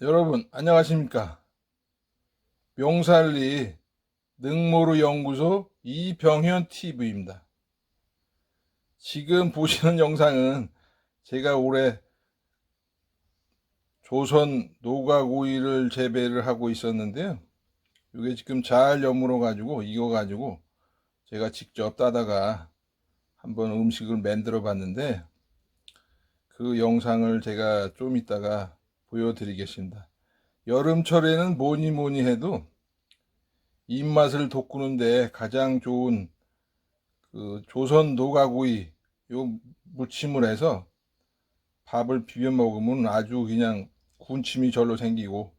여러분 안녕하십니까 명살리 능모루 연구소 이병현 TV입니다. 지금 보시는 영상은 제가 올해 조선 노각오이를 재배를 하고 있었는데요. 이게 지금 잘 여물어 가지고 익어 가지고 제가 직접 따다가 한번 음식을 만들어 봤는데 그 영상을 제가 좀 이따가 보여드리겠습니다. 여름철에는 뭐니 뭐니 해도 입맛을 돋구는데 가장 좋은 그 조선 노가구이 요 무침을 해서 밥을 비벼 먹으면 아주 그냥 군침이 절로 생기고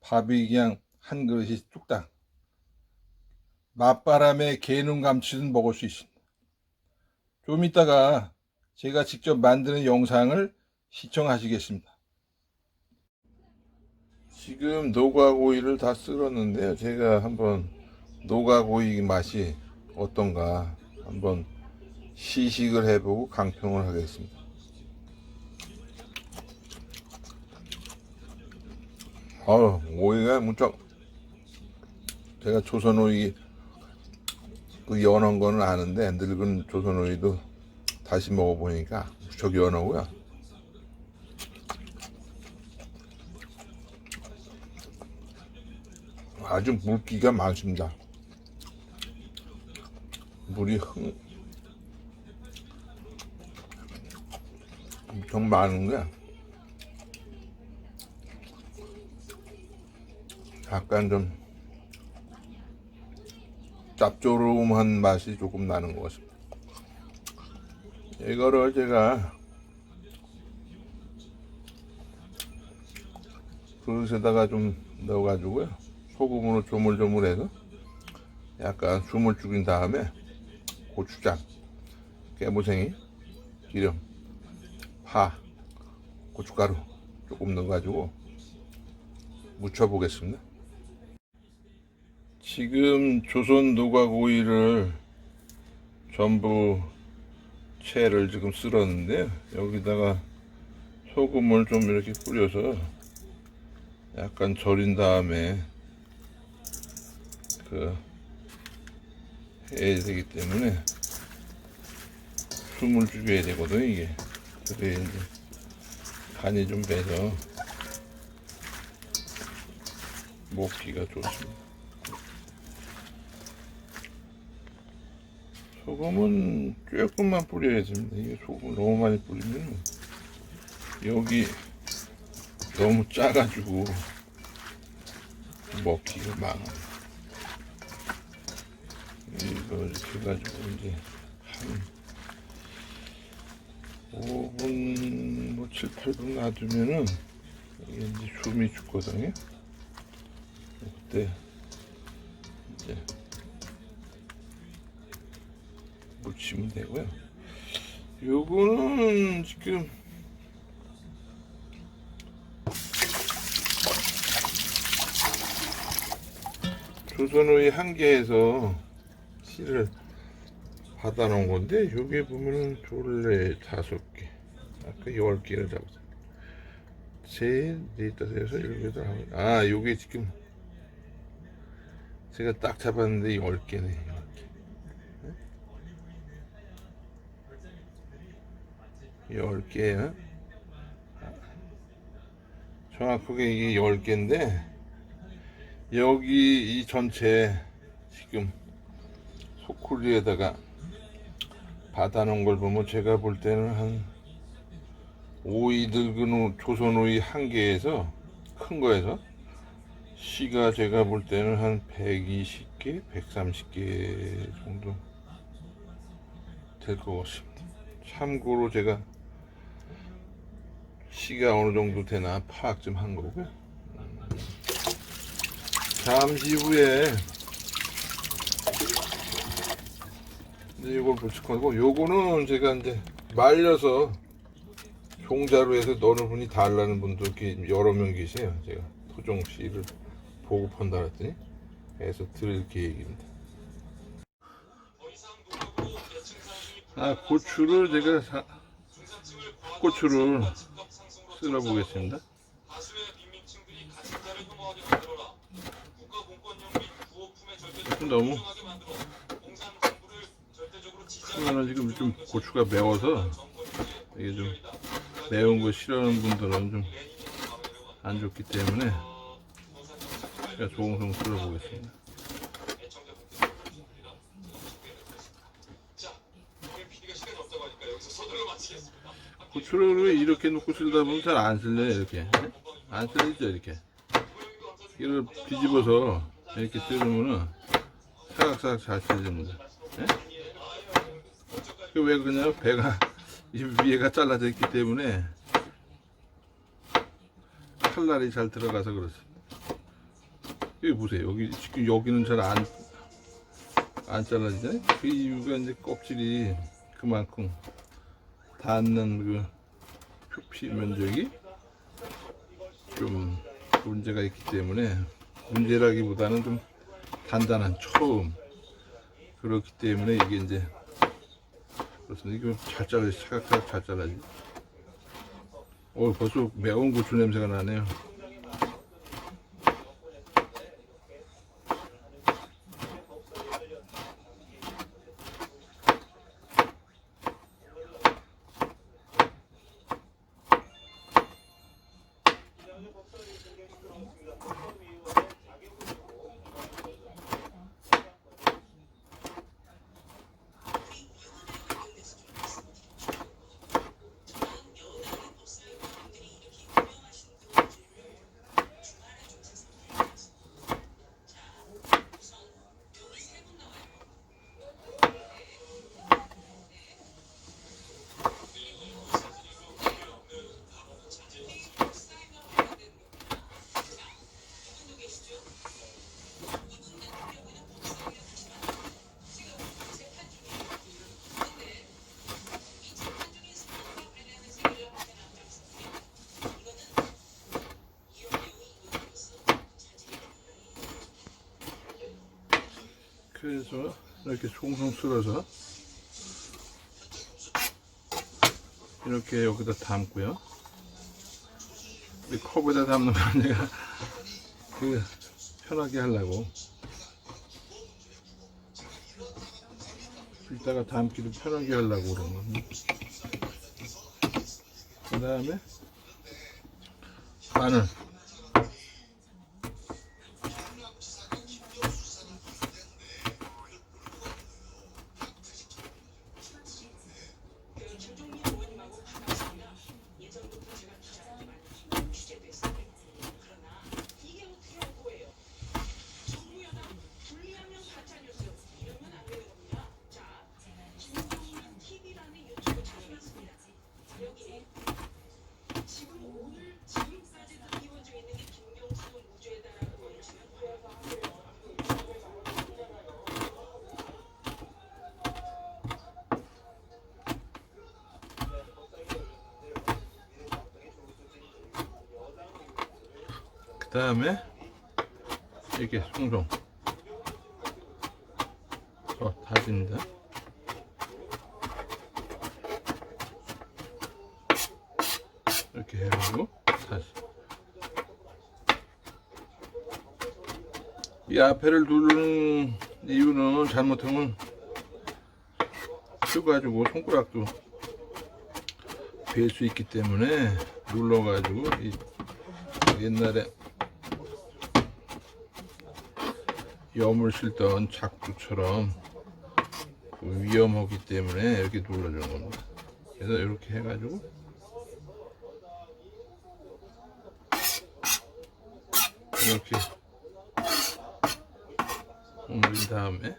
밥이 그냥 한 그릇이 뚝딱 맛바람에 개눈 감치듯 먹을 수 있습니다. 좀 이따가 제가 직접 만드는 영상을 시청하시겠습니다. 지금 노가고이를 다 쓸었는데요. 제가 한번 노가고이 맛이 어떤가 한번 시식을 해보고 강평을 하겠습니다. 아, 오이가 무척 제가 조선 오이 그 연한 거는 아는데 늙은 조선 오이도 다시 먹어보니까 무척 연하고요. 아주 물기가 많습니다. 물이 흥 엄청 많은 거야. 약간 좀 짭조름한 맛이 조금 나는 것 같습니다. 이거를 제가 그릇에다가 좀 넣어가지고요. 소금으로 조물조물해서 약간 숨을 죽인 다음에 고추장, 깨무생이, 기름, 파, 고춧가루 조금 넣어가지고 무쳐보겠습니다. 지금 조선 노각오이를 전부 채를 지금 쓸었는데요. 여기다가 소금을 좀 이렇게 뿌려서 약간 절인 다음에 그 해야 되기 때문에 숨을 죽여야 되거든 이게 그래 이제 간이 좀 배서 먹기가 좋습니다. 소금은 조금만 뿌려야 됩니다. 이게 소금 너무 많이 뿌리면 여기 너무 짜가지고 먹기가 망합니다. 이렇게 해가지고 이제 한 5분 뭐 7, 8분 놔두면은 이게 이제 숨이 죽거든요. 그때 이제 묻히면 되고요. 요거는 지금 조선의 한계에서 씨를 받아 놓은 건데 여기 보면은 졸래 다섯 개. 아까 열 개를 잡았어요. 셋, 넷, 다섯, 여섯, 일곱, 여덟, 아홉 아 요게 지금 제가 딱 잡았는데 열 개네. 열 개야 정확하게 이게 열 개인데 여기 이 전체 지금 소쿠리에다가 받아놓은 걸 보면 제가 볼 때는 한 오이 늙은 오- 조선 오이 한 개에서 큰 거에서 씨가 제가 볼 때는 한 120개, 130개 정도 될 것 같습니다. 참고로 제가 씨가 어느 정도 되나 파악 좀 한 거고요. 음. 잠시 후에 네, 이제 이걸 부축하고 요거는 제가 이제 말려서 종자로 해서 너는 분이 달라는 분도 여러 명 계세요. 제가 토종 씨를 보고 판다 했더니 해서 드릴 계획입니다. 아 고추를 제가 사, 고추를 쓸어 보겠습니다. 너무 크면은 지금 좀 고추가 매워서 이게 좀 매운 거 싫어하는 분들은 좀 안 좋기 때문에 제가 조금씩 썰어보겠습니다. 고추를 이렇게 놓고 쓸다 보면 잘 안 쓸려요 이렇게 안 쓸리죠 이렇게 이걸 뒤집어서 이렇게 뜯으면은 사각사각 잘 뜯어집니다 예? 그왜 그러냐면 배가 이 위에가 잘라져 있기 때문에 칼날이 잘 들어가서 그렇습니다. 여기 보세요. 여기 지금 여기는 잘 안 안 잘라지잖아요 그 이유가 이제 껍질이 그만큼 닿는 그 표피 면적이 좀 문제가 있기 때문에 문제라기보다는 좀 단단한 처음. 그렇기 때문에 이게 이제 그렇습니다. 이거 잘 잘라 차각차각 잘 잘라지. 어 벌써 매운 고추 냄새가 나네요. 그래서 이렇게 송송 쓸어서 이렇게 여기다 담고요. 이 컵에다 담는 건 내가 그 편하게 하려고 이따가 담기도 편하게 하려고 그런 겁니다. 그 다음에 마늘 그 다음에 이렇게 송송. 더 다집니다. 이렇게 해가지고 다시 이 앞에를 누르는 이유는 잘못하면 펴가지고 손가락도 벨수 있기 때문에 눌러가지고 이 옛날에 염을 실던 작두처럼 그 위험하기 때문에 이렇게 눌러주는 겁니다. 그래서 이렇게 해가지고 이렇게 옮긴 다음에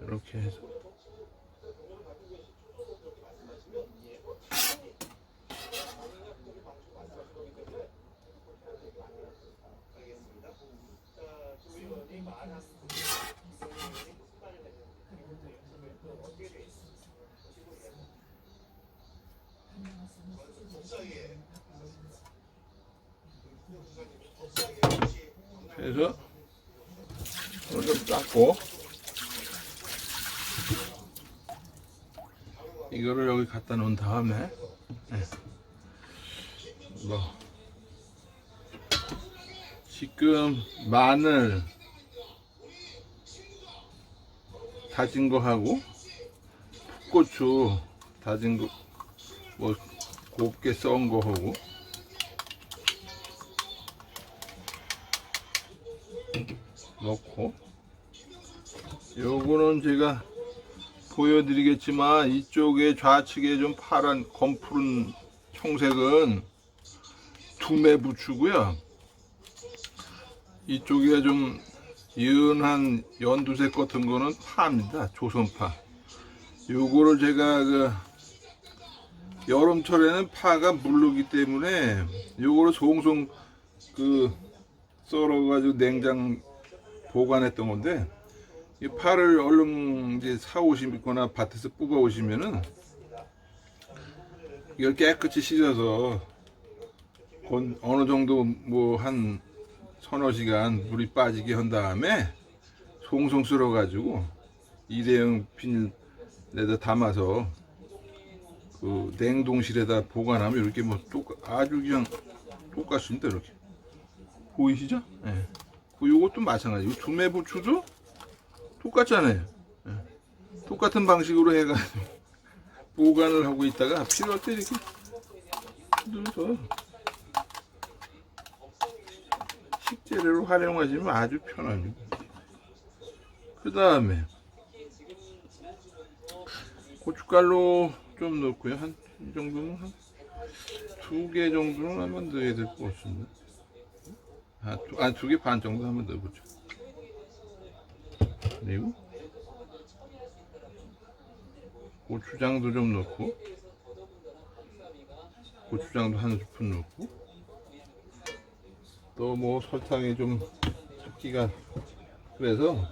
이렇게 해서 그래서 오늘 좀 닦고 이거를 여기 갖다 놓은 다음에 예. 뭐 지금 마늘 다진 거 하고 풋고추 다진 거 뭐 곱게 썬 거 하고. 넣고. 요거는 제가 보여드리겠지만 이쪽에 좌측에 좀 파란 검푸른 청색은 두매 부추고요. 이쪽에 좀 연한 연두색 같은 거는 파입니다. 조선파. 요거를 제가 그 여름철에는 파가 물르기 때문에 요거를 송송 그 썰어가지고 냉장 보관했던 건데 이 파를 얼른 이제 사 오시거나 밭에서 뽑아 오시면은 이걸 깨끗이 씻어서 건- 어느 정도 뭐 한 서너 시간 물이 빠지게 한 다음에 송송 썰어 가지고 일회용 비닐에다 담아서 그 냉동실에다 보관하면 이렇게 뭐 똑 아주 그냥 똑같습니다 이렇게 보이시죠? 예. 그 요것도 마찬가지. 요 두매부추도 똑같잖아요. 예. 똑같은 방식으로 해가지고 보관을 하고 있다가 필요할 때 이렇게 넣어서 식재료로 활용하시면 아주 편합니다. 그 다음에 고춧가루 좀 넣고요. 한 이 정도는 한 두 개 정도는 한번 넣어야 될 것 같습니다. 아, 두, 아, 두 개 반 정도 한번 넣어보죠. 그리고 고추장도 좀 넣고 고추장도 한 스푼 넣고 또 뭐 설탕이 좀 찾기가 그래서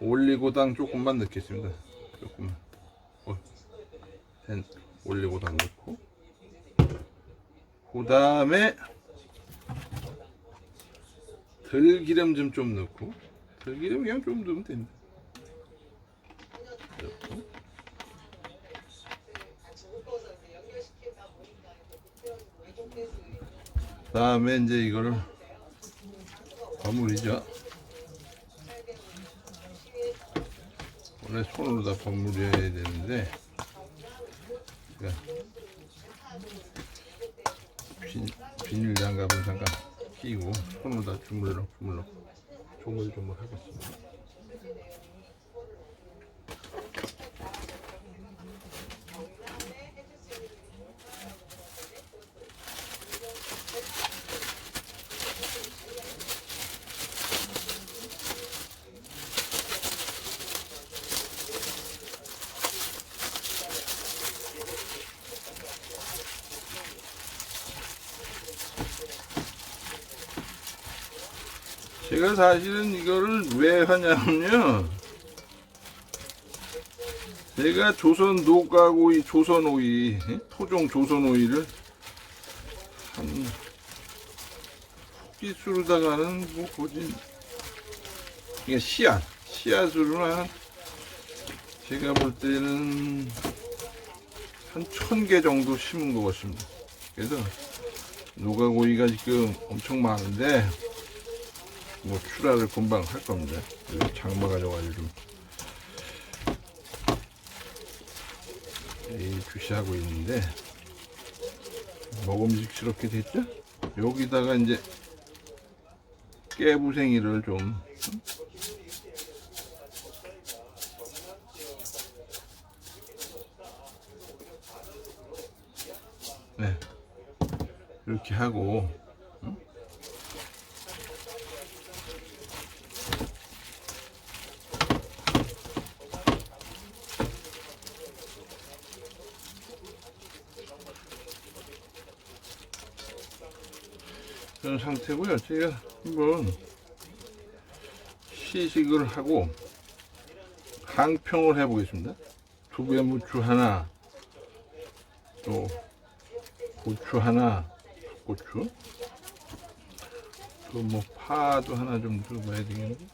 올리고당 조금만 넣겠습니다. 조금만. 어, 된 올리고당 넣고 그 다음에 들기름 좀 좀 넣고 들기름 그냥 좀 넣으면 됩니다. 넣고 다음에 이제 이거를 버무리죠. 원래 손으로 다 버무려야 되는데 제가 비, 비닐 장갑을 잠깐 끼고 손으로 다 주물러 주물러 조물조물 하겠습니다. 제가 사실은 이거를 왜 하냐면요. 제가 조선 노가오이, 조선 오이, 예? 토종 조선 오이를 한 훅기수로다가는 뭐 거진 이게 씨앗, 씨앗으로 한 제가 볼 때는 한 천 개 정도 심은 것 같습니다. 그래서 노가오이가 지금 엄청 많은데 뭐 출하를 금방 할 겁니다. 장마 가져가지고. 좀이 주시하고 있는데. 먹음직스럽게 됐죠? 여기다가 이제 깨부생이를 좀 네. 이렇게 하고 상태고요. 제가 한번 시식을 하고 항평을 해보겠습니다. 두배무추 하나, 또 고추 하나, 고추, 또 뭐 파도 하나 좀 넣어봐야 되겠는데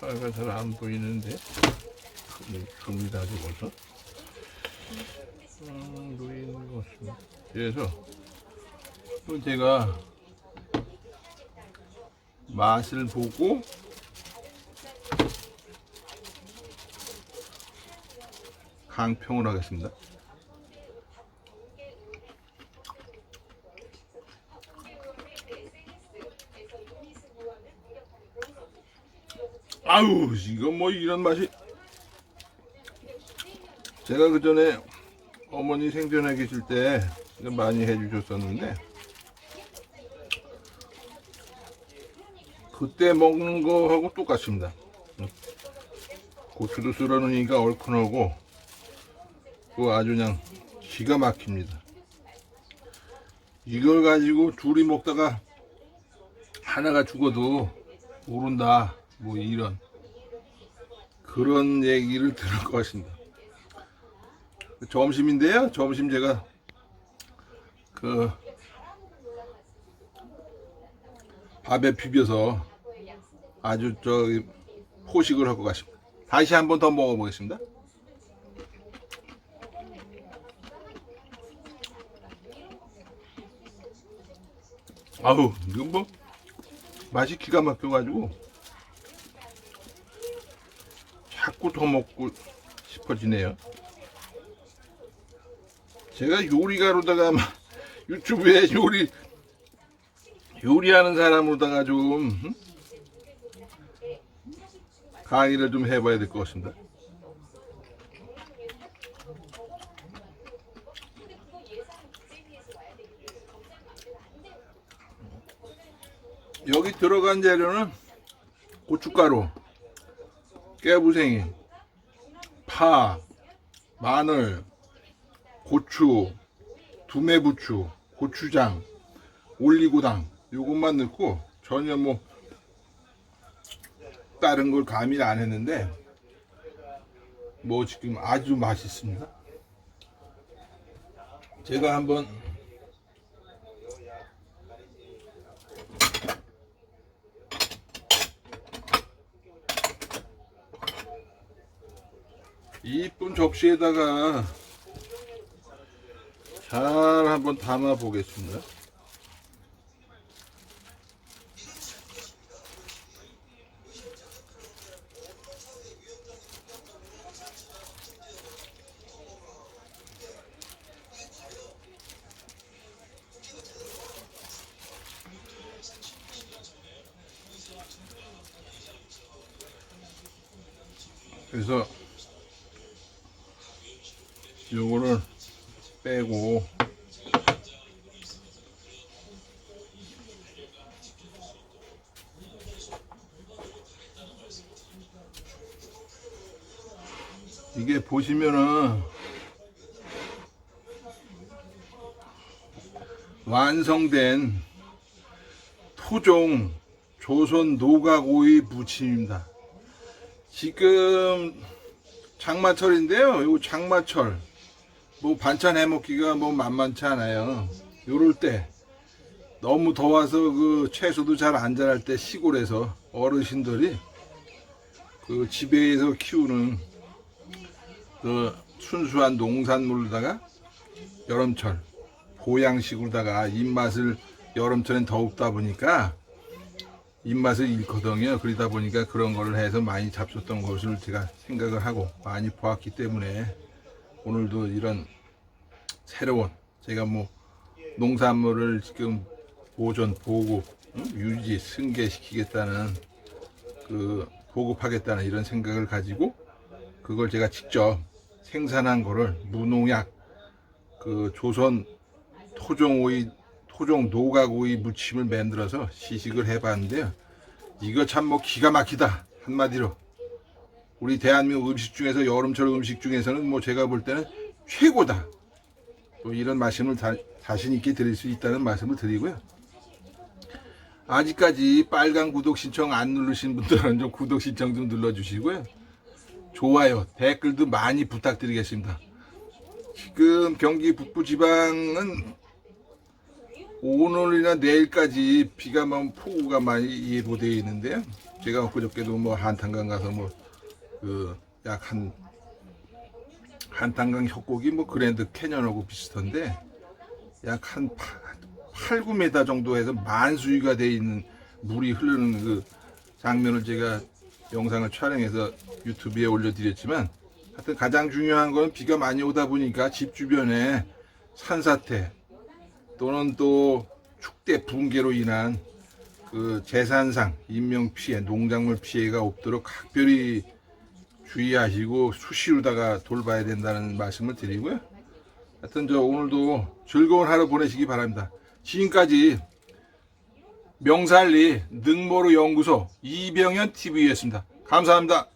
파가 잘 안 보이는데 줌이 다 죽어서 음, 여기 있는 것 같습니다. 그래서 또 제가 맛을 보고 강평을 하겠습니다. 아우 이건 뭐 이런 맛이 제가 그 전에 어머니 생전에 계실 때 많이 해주셨었는데 그때 먹는 거하고 똑같습니다. 고추도 썰어 놓으니까 얼큰하고 그 아주 그냥 기가 막힙니다. 이걸 가지고 둘이 먹다가 하나가 죽어도 모른다. 뭐 이런 그런 얘기를 들을 것 같습니다. 점심인데요. 점심 제가 그 밥에 비벼서 아주 저 포식을 하고 가십니다. 다시 한 번 더 먹어보겠습니다. 아우 이건 뭐 맛이 기가 막혀가지고 자꾸 더 먹고 싶어지네요. 제가 요리가로다가 막 유튜브에 요리 요리하는 사람으로다가 좀 음? 강의를 좀 해봐야 될 것 같습니다. 여기 들어간 재료는 고춧가루, 깨부생이, 파, 마늘, 고추, 두매부추, 고추장, 올리고당 요것만 넣고 전혀 뭐 다른 걸 가미를 안 했는데 뭐 지금 아주 맛있습니다. 제가 한번 이쁜 접시에다가 잘 한번 담아 보겠습니다. 이게 보시면은 완성된 토종 조선 노각오이 무침입니다. 지금 장마철인데요. 요 장마철 뭐 반찬 해 먹기가 뭐 만만치 않아요. 요럴 때 너무 더워서 그 채소도 잘 안 자랄 때 시골에서 어르신들이 그 집에서 키우는 그 순수한 농산물로다가 여름철 보양식으로다가 입맛을 여름철엔 더웁다 보니까 입맛을 잃거든요. 그러다 보니까 그런 거를 해서 많이 잡섰던 것을 제가 생각을 하고 많이 보았기 때문에 오늘도 이런 새로운 제가 뭐 농산물을 지금 보존, 보급, 응? 유지, 승계시키겠다는 그 보급하겠다는 이런 생각을 가지고 그걸 제가 직접 생산한 거를 무농약 그 조선 토종 오이 토종 노각 오이 무침을 만들어서 시식을 해봤는데요. 이거 참 뭐 기가 막히다 한마디로 우리 대한민국 음식 중에서 여름철 음식 중에서는 뭐 제가 볼 때는 최고다. 또 이런 말씀을 다, 자신 있게 드릴 수 있다는 말씀을 드리고요. 아직까지 빨간 구독 신청 안 누르신 분들은 좀 구독 신청 좀 눌러주시고요. 좋아요, 댓글도 많이 부탁드리겠습니다. 지금 경기 북부 지방은 오늘이나 내일까지 비가 많 폭우가 많이 예보되어 있는데요. 제가 그저께도 뭐 한탄강 가서 뭐 그 약 한 한탄강 협곡이 뭐 그랜드 캐년하고 비슷한데 약 한 8, 9m 정도 에서 만수위가 돼 있는 물이 흐르는 그 장면을 제가 영상을 촬영해서 유튜브에 올려드렸지만 하여튼 가장 중요한 건 비가 많이 오다 보니까 집 주변에 산사태 또는 또 축대 붕괴로 인한 그 재산상 인명 피해, 농작물 피해가 없도록 각별히 주의하시고 수시로다가 돌봐야 된다는 말씀을 드리고요. 하여튼 저 오늘도 즐거운 하루 보내시기 바랍니다. 지금까지 명살리 능모루 연구소 이병현 TV였습니다. 감사합니다.